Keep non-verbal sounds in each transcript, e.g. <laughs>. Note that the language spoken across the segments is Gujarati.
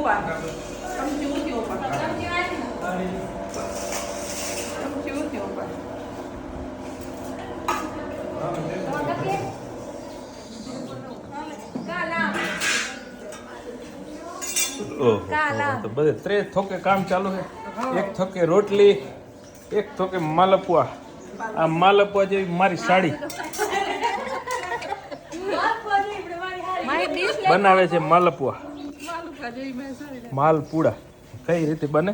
ઉપાડ ચમચી ઊંચી ઉપાડ ચમચી ઊંચી ઉપાડ ઓહો તો બધે ત્રે થોકે કામ ચાલુ છે. એક થોકે રોટલી એક થોકે માલપુઆ. આ માલપુઆ જેવી મારી સાડી. બનાવે છે માલપુઆ. માલપુડા. કઈ રીતે બને?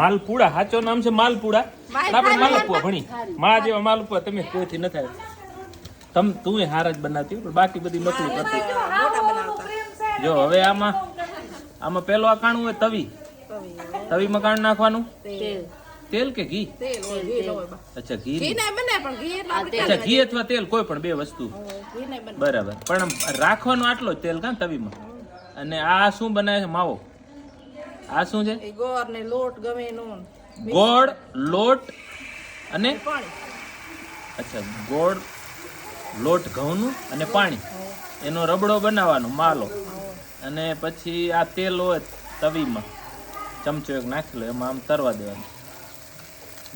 માલપુડા સાચો નામ છે માલપુડા. આપણે માલપુઆ ભણી માં જેવા માલપુઆ તમે કોઈથી નથી થાય. તમ તું હાર જ બનાવતી પણ બાકી બધી નકલું કરતી. જો હવે આમાં આમાં પેલો આ કાણું હોય તવી. તવીમાં કાણ નાખવાનું? તેલ. કે ઘી? ન. અચ્છા ઘી ઘી ને બને પણ ઘી એટલે આપણે અચ્છા ઘી અથવા તેલ કોઈ પણ બે વસ્તુ. ઘી ને બને. બરાબર. પણ રાખવાનું આટલો જ તેલ કાં તવીમાં? અને આ શું બનાવે છે? માવો. આ શું છે? ગોળ ને લોટ ગમે નૂન ગોળ લોટ અને અચ્છા ગોળ લોટ ઘઉંનું અને પાણી. એનો રબડો બનાવવાનો માલો. અને પછી આ તેલ હોય તવીમાં. ચમચો એક નાખી લો એમાં આમ તરવા દેવાનું.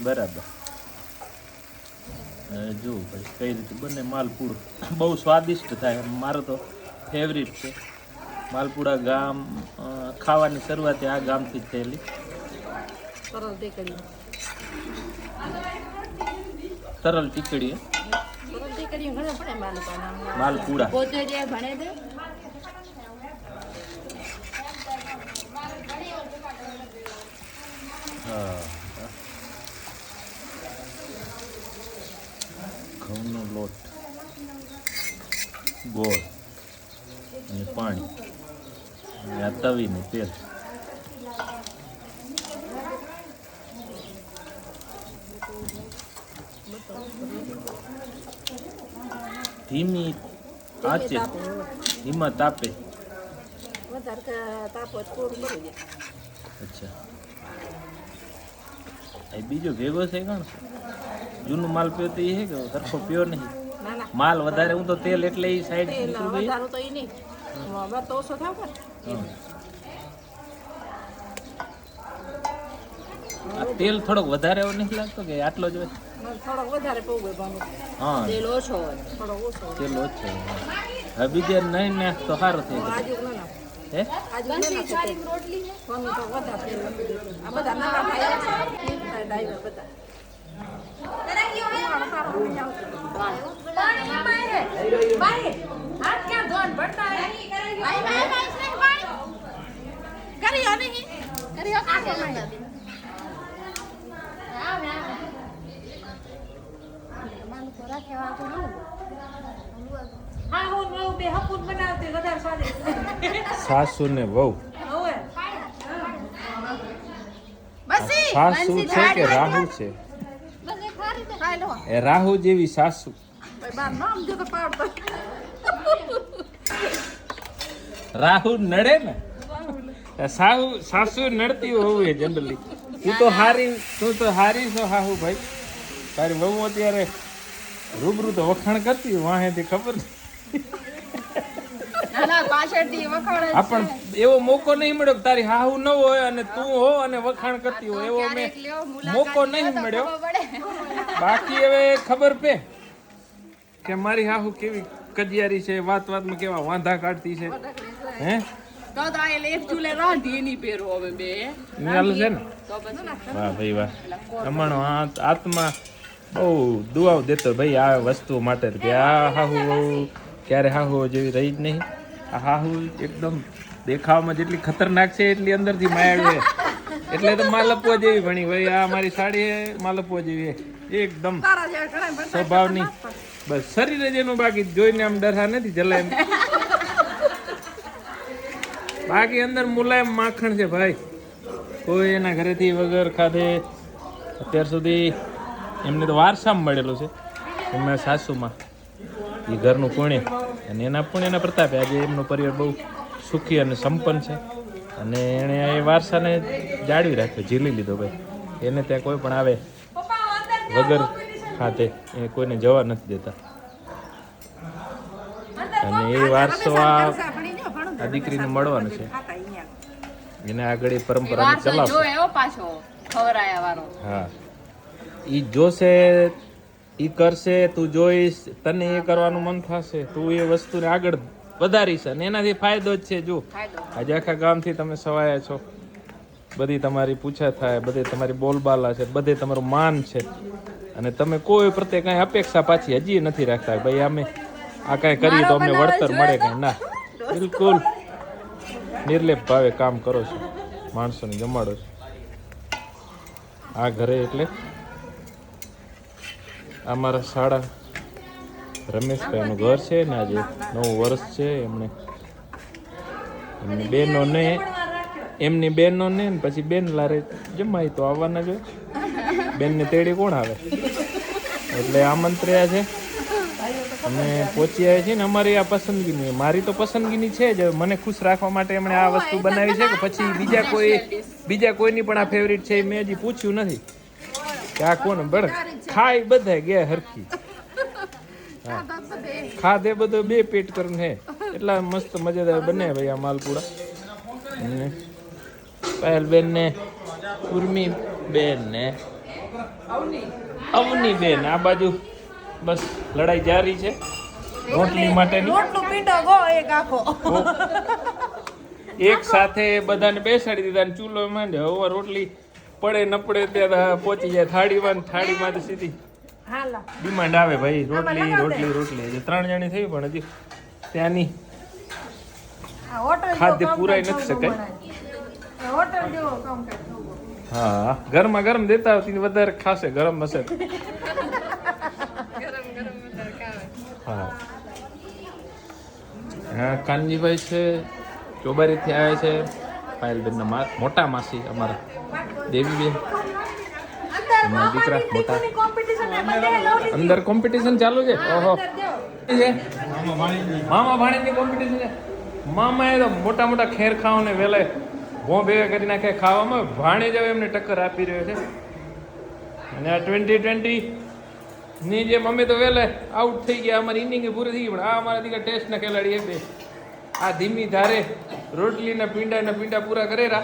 બરાબર. જુઓ ભાઈ કઈ રીતે માલ પૂરો. બહુ સ્વાદિષ્ટ થાય મારો તો ફેવરિટ છે. માલપુડા ગામ ખાવાની શરૂઆત આ ગામથી જ થયેલી. તરલ ટીકડી માલપુડા ઘઉંનો લોટ. ગોળ અને પાણી અને આ તવીનું તેલ ધીમી આચે ધીમા તાપે. અચ્છા. એ બીજો ભેગો છે કોણ? જૂનું માલ પીવો તો એ છે કે સરખો પીવો નહીં? માલ વધારે હું તો તેલ એટલે એ સાઈડ નીકળી ગઈ. તો તો ઓછો થાવ ને તેલ થોડોક વધારે એવો નથી લાગતો કે આટલો જ હોય? થોડોક વધારે પવું ભાવે હા. તેલ ઓછો હોય. થોડો ઓછો તેલ ઓછો હોય. હવે બીજે નહીં નાખ તો સારું થઈ જાય આજુ ના ના હે? આજુ ના ના રોટલી સોનું તો વધારે. આ બધા નાના ભાઈ છે. ડાઈવર બધા ઉમાળો તારો નહીં આવતો. કર્યો નહીં કર્યો કાઢો નહીં હા હું નવું બે હપુન બનાવતી વધારે સ્વાદિષ્ટ સાસુ ને વહુ સાસુ છે કે રાહુ છે? એ રાહુ જેવી સાસુ. રાહુ નડે ને? સાહુ સાસુ નડતી હોવું જનરલી તું તો હારી તું તો હારી છો હાહુ ભાઈ. તારી વહુ અત્યારે રૂબરૂ તો વખાણ કરતી હોય, વાહેથી ખબર પણ એવો મોકો નહીં મળ્યો કે તારી હાહુ ન હોય અને તું હો અને વખાણ કરતી હોય એવો મેં મોકો નહીં મળ્યો. બાકી હવે ખબર પે કે મારી હાહુ કેવી કજિયારી છે વાત વાતમાં કેવા વાંધા કાઢતી છે હે? તો તો આ એક ચૂલે રાંધી એની પેરો હવે બે નિરાલ છે ને તો પછી વાહ ભાઈ વાહ આત- આત્મા બહુ દુઆઓ દેતો ભાઈ આ વસ્તુ માટે કે આ હાહુ ક્યારે હાહુ જેવી રહી જ નહીં આ હાહુ એકદમ દેખાવામાં જેટલી ખતરનાક છે એટલી અંદરથી માયાળુ છે એટલે તો માલપવા જેવી ભણી ભાઈ આ મારી સાડી માલપવા જેવી એકદમ સ્વભાવની બસ શરીર જ એનું બાકી જોઈને આમ ડરહા નથી જલાય એમ. બાકી અંદર મુલાયમ માખણ છે ભાઈ. કોઈ એના ઘરેથી વગર ખાધે. અત્યાર સુધી એમને તો વારસામાં મળેલું છે. એમના સાસુમાં. એ ઘરનું પુણ્ય અને એના પુણ્યના પ્રતાપે આજે એમનો પરિવાર બહુ સુખી અને સંપન્ન છે. અને એણે એ વારસાને જાળવી રાખ્યો, ઝીલી લીધો ભાઈ. એને ત્યાં કોઈ પણ આવે વગર ખાતે, એ કોઈને જવા નથી દેતા. અને એ વારસો આ આ દીકરીને મળવાનું છે. એને આગળ એ પરંપરા ચલાવશે. પાછો ખવરાયા વાળો. હા. ઈ જોશે ઈ કરશે તું જોઈશ તને એ કરવાનું મન થશે. તું એ વસ્તુને આગળ વધારીશ અને એનાથી ફાયદો જ છે જો. આજે આખા ગામથી તમે સવાયા છો. બધી તમારી પૂછા થાય બધે તમારી બોલબાલા છે બધે તમારું માન છે. અને તમે કોઈ પ્રત્યે કાંઈ અપેક્ષા પાછી હજી નથી રાખતા ભાઈ અમે આ કાંઈ કરીએ તો અમને વળતર મળે કાંઈ. ના. બિલકુલ. નિર્લેપ ભાવે કામ કરો છો. માણસોને જમાડો છો. આ ઘરે એટલે આ મારા શાળા રમેશભાઈનું ઘર છે ને આજે નવું વર્ષ છે. એમને એમની બહેનોને એમની બહેનોને ને પછી બેન લારે જમાય તો આવવાના જ હોય. બેનને તેડી કોણ આવે? એટલે આમંત્ર્યા છે. અમે પહોંચ્યા છીએ ને અમારી આ પસંદગીની. મારી તો પસંદગીની છે જ. મને ખુશ રાખવા માટે એમણે આ વસ્તુ બનાવી છે કે પછી બીજા કોઈ બીજા કોઈની પણ આ ફેવરિટ છે મેં હજી પૂછ્યું નથી. કે આ કોણ? બળ. ખાય બધા ગયા હરખી. <laughs> ખાધે બધો બે પેટ કરીને હે. એટલા મસ્ત મજેદાર બને ભાઈ આ માલપુડા. પહેલ બેન ને ઉર્મી બેન ને અવની બેન આ બાજુ. બસ લડાઈ જારી છે. રોટલી માટેની. રોટલું પીંડો ગો એક આખો. એક સાથે બધાને બેસાડી દીધા ને ચૂલો માંડે. હવે રોટલી પડે ન પડે ત્યાં પહોંચી જાય. થાળીમાં થાળીમાં થાળીમાંથી સીધી. ડિમાન્ડ આવે ભાઈ. રોટલી રોટલી રોટલી. ત્રણ જણી થઈ પણ હજી ત્યાંની ખાદ્ય પૂરાય નથી શકાય. હા ગરમા ગરમ દેતા વધારે ખાશે ગરમ હશે તો. હા હા કાનજીભાઈ છે, ચોબારીથી આવ્યા છે. પાયલબેનના મોટા માસી અમારા દેવીબેન. દીકરા મોટા. અંદર કોમ્પિટિશન ચાલુ છે? ઓહો. મામા ભાણીની કોમ્પિટિશન છે. મામા એ તો મોટા મોટા ખેર ખાવ ને વેલે ભો ભેગા કરી નાખે ખાવામાં. ભાણેજ હવે એમને ટક્કર આપી રહ્યો છે. અને આ ટ્વેન્ટી ટ્વેન્ટી ની જેમ અમે તો વહેલે આઉટ થઈ ગયા અમારી ઇનિંગ પૂરી થઈ ગઈ પણ આ અમારા દીકરા ટેસ્ટના ખેલાડી એ બે. આ ધીમી ધારે રોટલીના પીંડાના પીંડા પૂરા કરેરા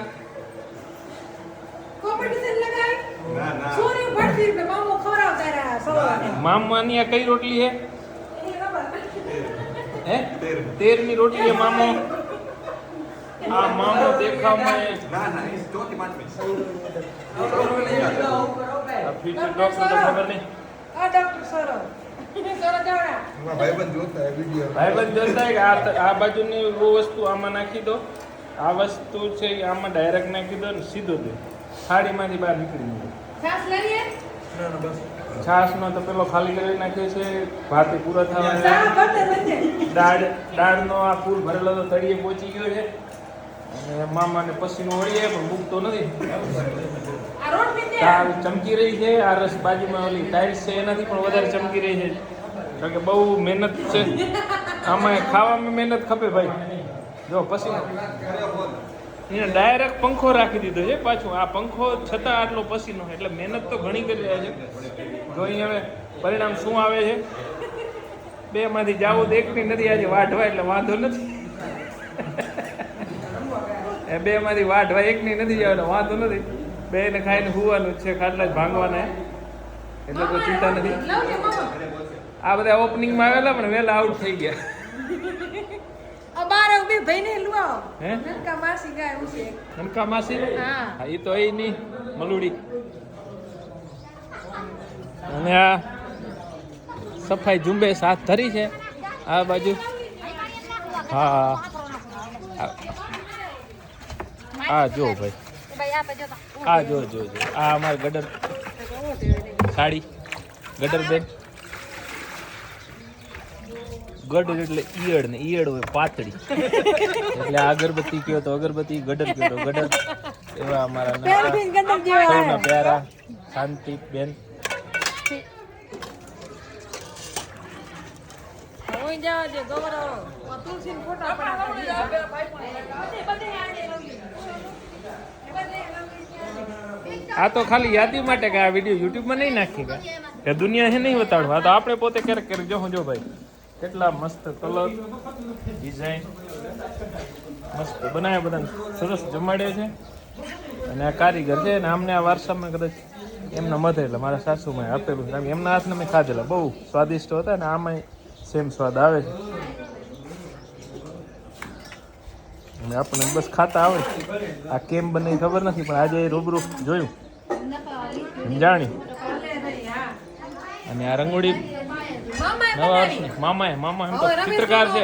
મામાની આ કઈ રોટલી હે. હે તેરમી રોટલી છે મામો. આ મામો દેખાવમાં તો ખબર નહીં. આ ડોક્ટર સરો. સરો ભાઈબંધ જોતા વીડિયો ભાઈબંધ જોતા કે આ આ બાજુની વસ્તુ આમાં નાખી દો. આ વસ્તુ છે એ આમાં ડાયરેક્ટ નાખી દો ને સીધો દો. થાળીમાંથી બહાર નીકળી જાય. છાશ લઈએ? છાશનો તો પેલો ખાલી કરી નાખ્યો છે. ભાતે પૂરા થવા. દાળ દાળનો આ ફૂલ ભરેલો તો તળિયે પહોંચી ગયો છે. અને મામાને પસીનો વળીએ પણ મૂકતો નથી. ચમકી રહી છે, આ રસ બાજુમાં ઓલી ટાઈલ્સ છે, એનાથી પણ વધારે ચમકી રહી છે. કારણ કે બહુ મહેનત છે. આમાં ખાવામાં મહેનત ખપે ભાઈ. જો પસીનો એને ડાયરેક્ટ પંખો રાખી દીધો છે, પાછું. આ પંખો છતાં આટલો પસીનો એટલે મહેનત તો ઘણી કરી રહ્યા છે. જો અહીં હવે પરિણામ શું આવે છે? બે માંથી જાવું એકની નથી, આજે વાઢવા, એટલે વાંધો નથી. બે માંથી વાઢવા, એકની નથી એટલે વાંધો નથી. બે ને ખાઈને હોવાનું જ છે ખાટલા જ ભાંગવાના એટલે કોઈ ચિંતા નથી. આ બધા ઓપનિંગમાં આવેલા પણ વહેલા આઉટ થઈ ગયા. <laughs> ભાઈને. હે? નનકા માસી ગાય હું છે. નનકા માસી? હા. હા એ તો એ નહીં મલુડી. અને આ સફાઈ ઝુંબેશ હાથ ધરી છે. આ બાજુ. હા. હા જો ભાઈ. આ જો જો જો. આ અમારે ગડર સાડી ગડર બેન. ગડર એટલે ઈયળ ને ઈયળ હોય પાતળી. એટલે અગરબત્તી કયો તો અગરબત્તી ગડર કયો તો ગડર. એવા અમારા પ્યારા શાંતિ બેન. જવા દે ગૌરવ તુલસી ફોટા પડાવી આ તો ખાલી યાદી માટે કે આ વીડિયો યુટ્યુબમાં નહીં નાખી કે? દુનિયા છે નહીં બતાડવા. તો આપણે પોતે ક્યારેક ક્યારેક જો જો ભાઈ. કેટલા મસ્ત કલર ડિઝાઇન મસ્ત બનાવ્યા બધાને સરસ જમાડે છે. અને આ કારીગર છે ને, આમને આ વારસામાં કદાચ એમના મધે એટલે મારા સાસુમાં આપેલું એમના હાથને મેં ખાધેલા. બહુ સ્વાદિષ્ટ હતા અને આમાં સેમ સ્વાદ આવે છે. અને આપણને બસ ખાતા આવે. આ કેમ બને ખબર નથી, પણ આજે રૂબરૂ જોયું. સમજાણી અને આ રંગોળી નવા વર્ષની. મામા મામા એમ તો ચિત્રકાર છે.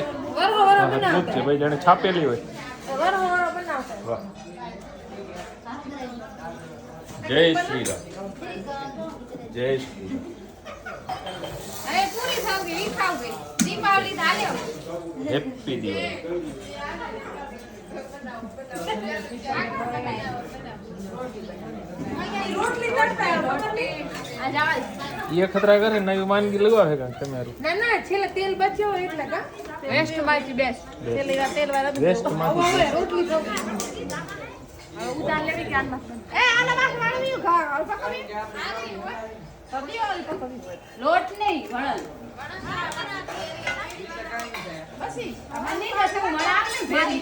અદ્ભુત છે ભાઈ જાણે છાપેલી હોય. જય શ્રી રામ. જય શ્રી રામ. હેપી દિવાળી. રોટલી તળતા હોય, રોટલી. આ જાવ એ ખતરા કરે નવી વાનગી લગાવે કાંઈક તમારું ના ના છેલ્લે તેલ બચ્યો હોય એટલે કા વેસ્ટમાંથી બેસ્ટ છેલ્લે વાર તેલ વાળા Waste માંથી હવે રોટલી ખાવ હવે ઉતાર લેવી કે આનમાં એ આના બાસ મારવી ખા આવ પકડી પકડી ઓલી પકડી લોટ નહીં વણલ મને નહીં ખબર મને આવે ને ભેરી